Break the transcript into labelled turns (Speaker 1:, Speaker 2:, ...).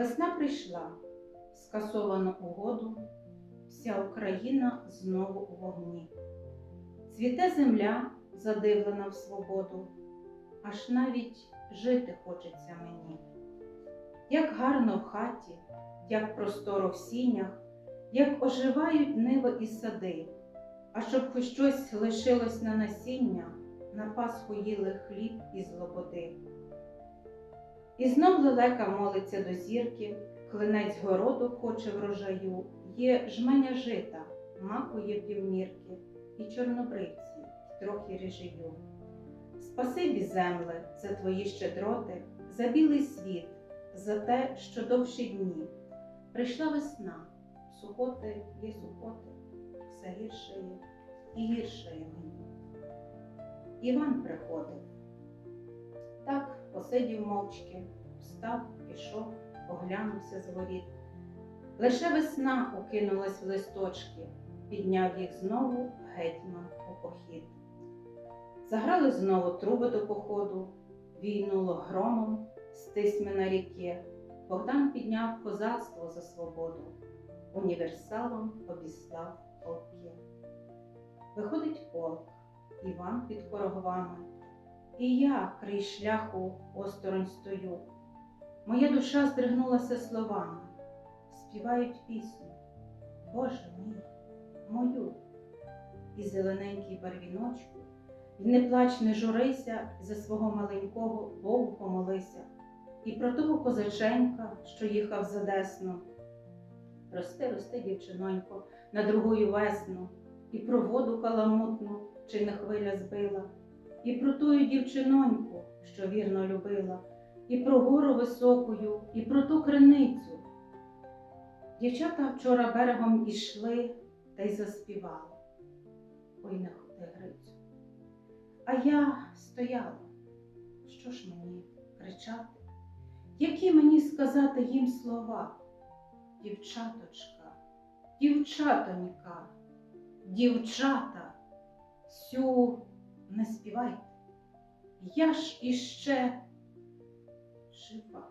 Speaker 1: Весна прийшла, скасовано угоду, вся Україна знову у вогні. Цвіте земля, задивлена в свободу, аж навіть жити хочеться мені. Як гарно в хаті, як просторо в сінях, як оживають нива і сади, а щоб хоч щось лишилось на насіння, на Пасху їли хліб і злободи. І знов лелека молиться до зірки, клинець городу хоче врожаю, є жменя жита, маку є півмірки, і чорнобривці, й трохи рижию. Спасибі, земле, за твої щедроти, за білий світ, за те, що довші дні. Прийшла весна, сухоти є сухоти, все гіршає і гіршає мені. Іван приходив. Так посидів мовчки, встав, пішов, оглянувся з воріт. Лише весна укинулась в листочки, підняв їх знову гетьман у похід. Заграли знову труби до походу, війнуло громом з тисьми на ріки. Богдан підняв козацтво за свободу, універсалом обіслав полки. Виходить полк, Іван під корогвами, і я край шляху осторонь стою. Моя душа здригнулася словами, співають пісню, Боже мій, мою, і зелененький барвіночку, і не плач, не журися, за свого маленького Богу помолися, і про того козаченька, що їхав за Десну. Рости, рости, дівчинонько, на другую весну, і про воду каламутну, чи не хвиля збила, і про тую дівчиноньку, що вірно любила, і про гору високою, і про ту криницю. Дівчата вчора берегом ішли та й заспівали. Ой, не ходи, Грицю. А я стояла. Що ж мені кричати? Які мені сказати їм слова? Дівчаточка, дівчатонька, дівчата, сю не співайте. Я ж іще жива.